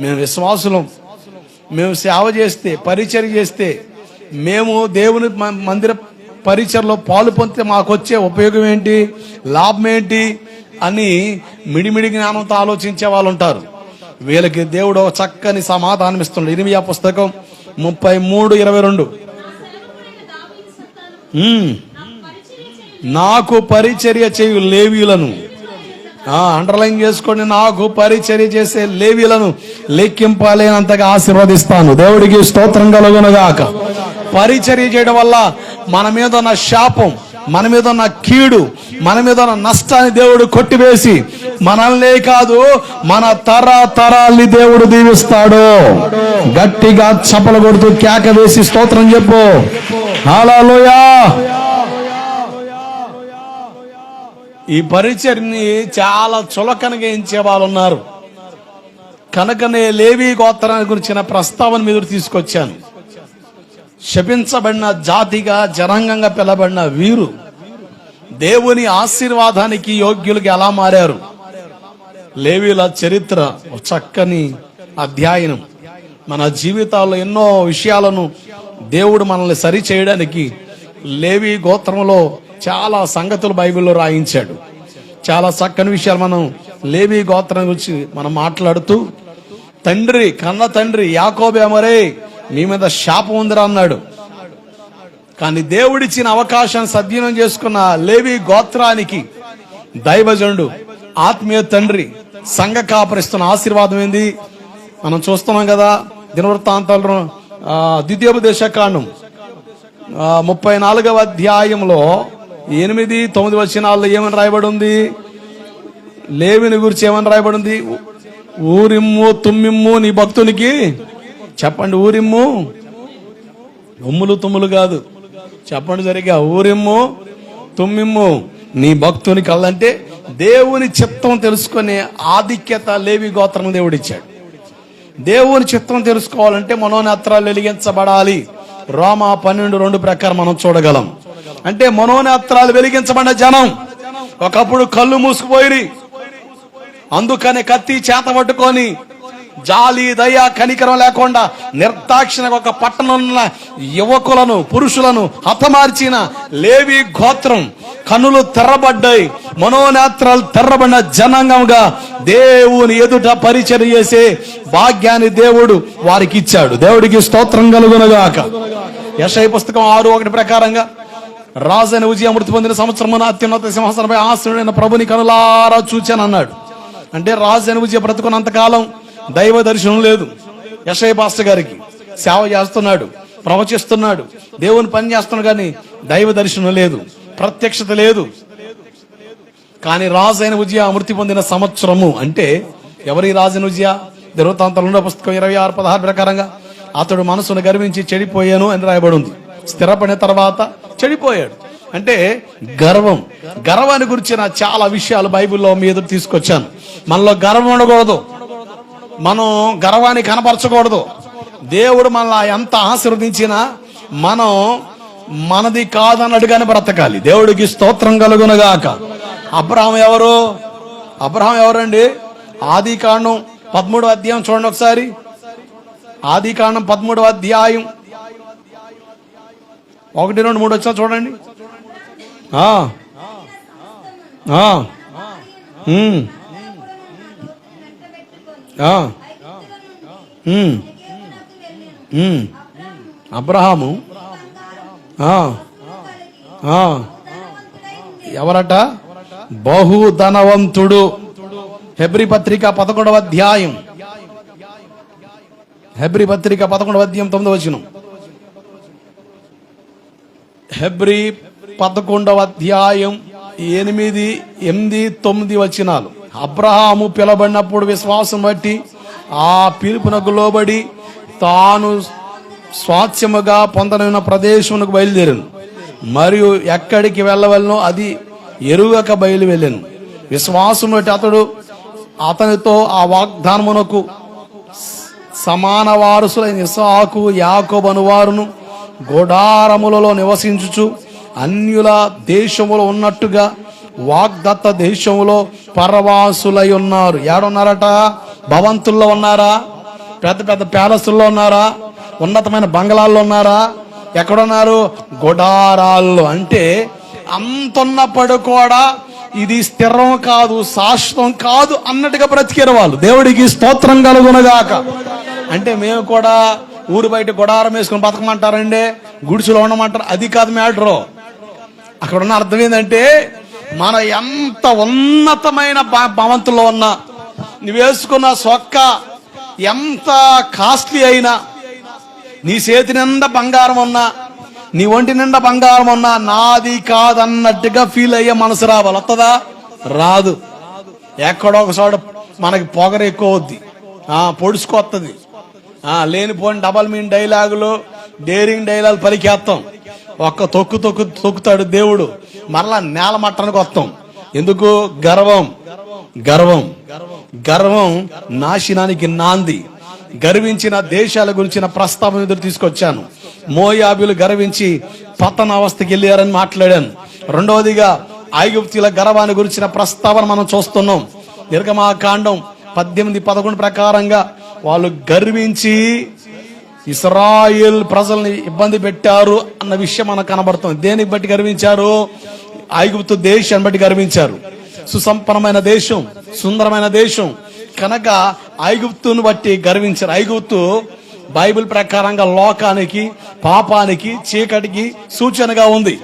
మేము విశ్వాసులం. మేము సేవ చేస్తే పరిచయం చేస్తే మేము దేవుని మందిర పరిచయలో పాలు పొందితే మాకు వచ్చే ఉపయోగం ఏంటి? లాభం ఏంటి? అని మిడిమిడి జ్ఞానంతో ఆలోచించే వాళ్ళు ఉంటారు. వీళ్ళకి దేవుడు ఒక చక్కని సమాధానం ఇస్తున్నాడు. ఇరిమియా పుస్తకం ముప్పై మూడు ఇరవై రెండు. నాకు పరిచర్య చేయు లేవీలను ఆ, అండర్లైన్ చేసుకోండి నాకు పరిచర్య చేసే లేవీలను లెక్కింపలేనంతగా ఆశీర్వదిస్తాను. దేవుడికి స్తోత్రం కలుగునగాక. పరిచర్య చేయడం వల్ల మన మీద ఉన్న శాపం మన మీద ఉన్న కీడు మన మీద ఉన్న నష్టాన్ని దేవుడు కొట్టివేసి మనల్నే కాదు మన తర తరాల్ని దేవుడు దీవిస్తాడు. గట్టిగా చపలు కొడుతూ కేక వేసి స్తోత్రం చెప్పు. హల్లెలూయా! ఈ పరిచర్ని చాలా చులకనగా ఎంచే వాళ్ళు ఉన్నారు కనుకనే లేవి గోత్రాన్ని గురించిన ప్రస్తావన మీద తీసుకొచ్చాను. శపించబడిన జాతిగా జనాంగంగా పిలబడిన వీరు దేవుని ఆశీర్వాదానికి యోగ్యులుగా ఎలా మారారు? లేవీల చరిత్ర చక్కని అధ్యయనం. మన జీవితాల్లో ఎన్నో విషయాలను దేవుడు మనల్ని సరి చేయడానికి లేవి గోత్రంలో చాలా సంగతులు బైబిల్లో రాయించాడు. చాలా చక్కని విషయాలు మనం లేవి గోత్రం గురించి మనం మాట్లాడుతూ తండ్రి కన్న తండ్రి యాకోబేమరే మీ మీద శాపం ఉందిరా అన్నాడు. కానీ దేవుడిచ్చిన అవకాశాన్ని సద్వినియోగం చేసుకున్న లేవి గోత్రానికి దైవజనుడు ఆత్మీయ తండ్రి సంఘ కాపరిస్తున్న ఆశీర్వాదం ఏంది? మనం చూస్తున్నాం కదా దినవృత్తాంతాలను ద్వితీయోపదేశ కాండం ముప్పై నాలుగవ అధ్యాయంలో ఎనిమిది తొమ్మిది వచనాల్లో ఏమని రాయబడి ఉంది లేవిని గురించి ఏమని రాయబడి ఉంది ఊరిమ్ము తుమ్మిమ్ము నీ భక్తునికి చెప్పండి ఊరిమ్ము? ఉమ్ములు తుమ్ములు కాదు. చెప్పండి సరిగా ఊరిమ్ము తుమ్మిమ్ము నీ భక్తుని కళ్ళంటే దేవుని చిత్తం తెలుసుకునే ఆధిక్యత లేవి గోత్రం దేవుడిచ్చాడు. దేవుని చిత్తం తెలుసుకోవాలంటే మనోనేత్రాలు వెలిగించబడాలి. రోమా పన్నెండు రెండు ప్రకారం మనం చూడగలం. అంటే మనోనేత్రాలు వెలిగించబడిన జనం. ఒకప్పుడు కళ్ళు మూసుకుపోయి అందుకని కత్తి చేత పట్టుకొని జాలి దయ కనికరం లేకుండా నిర్దాక్షిణ ఒక పట్టణంలో యువకులను పురుషులను హతమార్చిన లేవి గోత్రం కన్నులు తెర్రబడ్డాయి మనోనేత్రాలు తెర్రబడిన జనాంగంగా దేవుని ఎదుట పరిచయం చేసే భాగ్యాన్ని దేవుడు వారికి ఇచ్చాడు దేవుడికి స్తోత్రం కలుగునగాక. యశయ పుస్తకం ఆరు ఒకటి ప్రకారంగా రాజైన విజయ మృతి పొందిన సంవత్సరం అత్యున్నత సింహాసనపై ఆశ్రయుడైన ప్రభుని కనులారా చూచాను అన్నాడు. అంటే రాజైన విజయ బ్రతుకున్నంతకాలం దైవ దర్శనం లేదు. యశయ పాస్టర్ గారికి సేవ చేస్తున్నాడు ప్రవచిస్తున్నాడు దేవుని పని చేస్తున్నాడు కానీ దైవ దర్శనం లేదు ప్రత్యక్షత లేదు. కానీ రాజైన విజయ మృతి పొందిన సంవత్సరము అంటే ఎవరి రాజైన విజయ? దినవృత్తాంతాలు పుస్తకం ఇరవై ఆరు పదహారు ప్రకారంగా అతడు మనసును గర్వించి చెడిపోయాను అని రాయబడి ఉంది. స్థిరపడిన తర్వాత చెడిపోయాడు. అంటే గర్వం. గర్వాన్ని గురించిన చాలా విషయాలు బైబిల్లో మీ ఎదురు తీసుకొచ్చాను. మనలో గర్వం ఉండకూడదు. మనం గర్వాన్ని కనపరచకూడదు. దేవుడు మనల్ని ఎంత ఆశీర్వదించినా మనం మనది కాదన్నట్టుగానే బ్రతకాలి. దేవుడికి స్తోత్రం కలుగునగాక అబ్రహం ఎవరు? అబ్రహం ఎవరండి? ఆది కాండం పదమూడవ అధ్యాయం చూడండి ఒకసారి. ఆది కాండం పదమూడవ అధ్యాయం. ఒకటి రెండు మూడు వచ్చా చూడండి. అబ్రహాము. ఎవరట? బహు ధనవంతుడు హెబ్రి పత్రిక పదకొండవ అధ్యాయం. హెబ్రి పత్రిక పదకొండవ అధ్యాయం తొమ్మిదవ వచ్చినాం హెబ్రి పదకొండవ అధ్యాయం ఎనిమిది ఎనిమిది తొమ్మిది వచనాలు. అబ్రహాము పిలబడినప్పుడు విశ్వాసం బట్టి ఆ పిలుపునకు లోబడి తాను స్వాస్థ్యముగా పొందనైన ప్రదేశమునకు బయలుదేరాను. మరియు ఎక్కడికి వెళ్ళవలనో అది ఎరుగక బయలు వెళ్ళాను విశ్వాసం బట్టి అతడు అతనితో ఆ వాగ్దానమునకు సమాన వారసులైన ఇసాకు యాకోబను వారును గోడారములలో నివసించుచు అన్యుల దేశములో ఉన్నట్టుగా వాగ్దత్త దేశంలో పరవాసులై ఉన్నారు. ఏడున్నారట? భవంతుల్లో ఉన్నారా? పెద్ద పెద్ద ప్యాలెస్ల్లో ఉన్నారా? ఉన్నతమైన బంగళాల్లో ఉన్నారా? ఎక్కడున్నారు? గుడారాల్లో. అంటే అంతున్నప్పుడు కూడా ఇది స్థిరం కాదు శాశ్వతం కాదు అన్నట్టుగా బ్రతికేరు వాళ్ళు. దేవుడికి స్తోత్రం కలుగునగాక. అంటే మేము కూడా ఊరు బయట గొడారం వేసుకుని బతకమంటారండి. గుడిసెలో ఉండమంటారు. అది కాదు మ్యాటరు. అక్కడ ఉన్న అర్థం ఏంటంటే మన ఎంత ఉన్నతమైన భవంతుల్లో ఉన్నా నువ్వు వేసుకున్న సొక్క ఎంత కాస్ట్లీ అయినా నీ చేతి నిండా బంగారం ఉన్నా నీ ఒంటి నిండా బంగారం ఉన్నా నాది కాదన్నట్టుగా ఫీల్ అయ్యే మనసు రావాలి. వస్తుందా రాదు. ఎక్కడో ఒకసారి మనకి పొగరు ఎక్కువ అవుద్ది. ఆ, లేనిపోని డబల్ మీన్ డైలాగులు డేరింగ్ డైలాగ్ పలికేస్తాం ఒక్క తొక్కు తొక్కు తొక్కుతాడు దేవుడు. మరలా నేల మట్టానికి వస్తాం. ఎందుకు? గర్వం. గర్వం. గర్వం నాశనానికి నాంది. గర్వించిన దేశాల గురించిన ప్రస్తావన ఎదురు తీసుకొచ్చాను. మోయాబులు గర్వించి పతన అవస్థకి వెళ్ళారని మాట్లాడాను. రెండవదిగా ఐగుప్తుల గర్వాన్ని గురించిన ప్రస్తావన మనం చూస్తున్నాం. నిర్గమాకాండం పద్దెనిమిది పదకొండు ప్రకారంగా వాళ్ళు గర్వించి ఇస్రాయిల్ ప్రజల్ని ఇబ్బంది పెట్టారు అన్న విషయం మనకు కనబడుతుంది. దేనికి బట్టి గర్వించారు? ఐగుప్తు దేశాన్ని బట్టి గర్వించారు. సుసంపన్నమైన దేశం సుందరమైన దేశం. కనుక ఐగుప్తును బట్టి గర్వించారు. ఐగుప్తు బైబిల్ ప్రకారంగా లోకానికి పాపానికి చీకటికి సూచనగా ఉంది.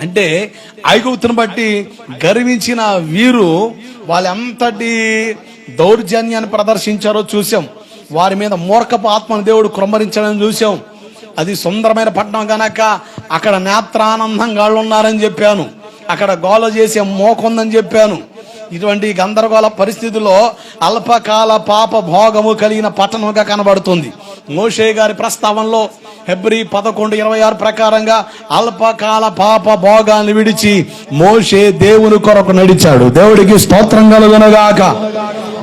అంటే ఐగుప్తును బట్టి గర్వించిన వీరు వాళ్ళెంతటి దౌర్జన్యాన్ని ప్రదర్శించారో చూసాం వారి మీద మూర్ఖపు ఆత్మను దేవుడు కృమ్మరించడం చూసాం అది సుందరమైన పట్టణం కనుక అక్కడ నేత్రానందంగా వాళ్ళు ఉన్నారని చెప్పాను. అక్కడ గోల చేసే మోకుందని చెప్పాను. ఇటువంటి గందరగోళ పరిస్థితుల్లో అల్పకాల పాప భోగము కలిగిన పట్టణంగా కనబడుతుంది. మోషే గారి ప్రస్తావనలో హెబ్రి పదకొండు ఇరవై ఆరు ప్రకారంగా అల్పకాల పాప భోగాన్ని విడిచి మోషే దేవుని కొరకు నడిచాడు. దేవుడికి స్తోత్రం కలుగునగాక.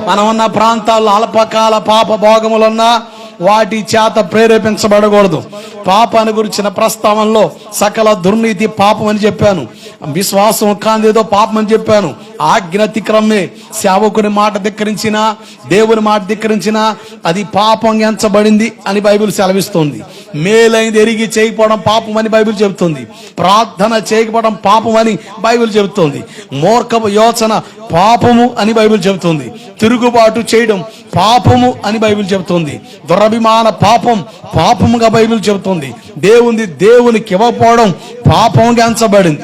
మనం ఉన్న ప్రాంతాల్లో అల్పకాల పాప భోగములున్నా వాటి చేత ప్రేరేపించబడకూడదు. పాపాన్ని గురించిన ప్రస్తావనలో సకల దుర్నీతి పాపం అని చెప్పాను. విశ్వాసం కాందేదో పాపం అని చెప్పాను. ఆజ్ఞ అతిక్రమే. సేవకుని మాట ధిక్కరించిన దేవుని మాట ధిక్కరించిన అది పాపం ఎంచబడింది అని బైబిల్ సెలవిస్తుంది. మేలైంది ఎరిగి చేయకపోవడం పాపం అని బైబిల్ చెబుతుంది. ప్రార్థన చేయకపోవడం పాపం అని బైబిల్ చెబుతుంది. మూర్ఖపు యోచన పాపము అని బైబిల్ చెబుతుంది. తిరుగుబాటు చేయడం పాపము అని బైబిల్ చెబుతుంది. దురభిమాన పాపం పాపముగా బైబిల్ చెబుతుంది. ఉంది. దేవుని దేవునికి ఇవ్వకపోవడం పాపంగా ఎంచబడింది.